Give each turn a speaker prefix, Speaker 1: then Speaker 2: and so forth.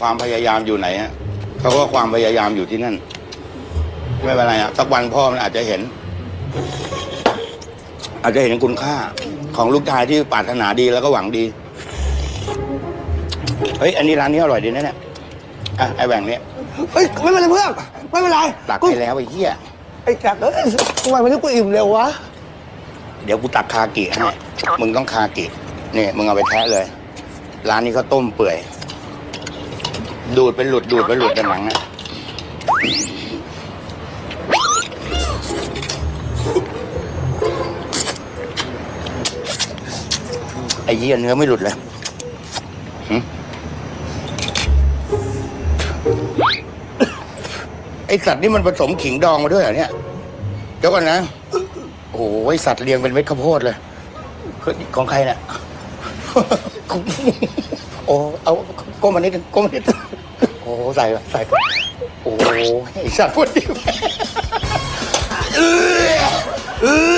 Speaker 1: ความพยายามอยู่ไหนฮะเขาก็ความพยายามอยู่ที่นั่น ไม่เป็นไรอะสักวันพ่อมันอาจจะเห็น อาจจะเห็นคุณค่าของลูกชายที่ปรารถนาดีแล้วก็หวังดี เฮ้ย อันนี้ร้านนี้อร่อยดีนะเนี่ยอะไอแหว่งเนี้ย
Speaker 2: เฮ้ยไม่เป็นไรเพื่อนไม่เป็นไร
Speaker 1: ตัก
Speaker 2: กู
Speaker 1: ไปแล้วไอ้เหี้ย
Speaker 2: ไอ้จักรเอ้ยทำไมวันนี้กูอิ่มเร็ววะ
Speaker 1: เดี๋ยวกูตักคากิให้มึงต้องคากินี่มึงเอาไปแทะเลย ร้านนี้เขาต้มเปื่อย ดูดเป็นหลุดดูดเป็นหลุดกันหลังอะไอ้เหี้ยเนื้อไม่หลุดเลยไอสัตว์นี่มันผสมขิงดองมาด้วยเหรอเนี่ย เดี๋ยวก่อนนะ โอ้โหไอสัตว์เรียงเป็นเม็ดข้าวโพดเลยเฮ้ยของใครเนี่ย โอ้ เอา ก้มอันนี้ถึงก้มันนี้โอ้ใส่ไปใส่โอ้โไอสัตว์พูดดิเออ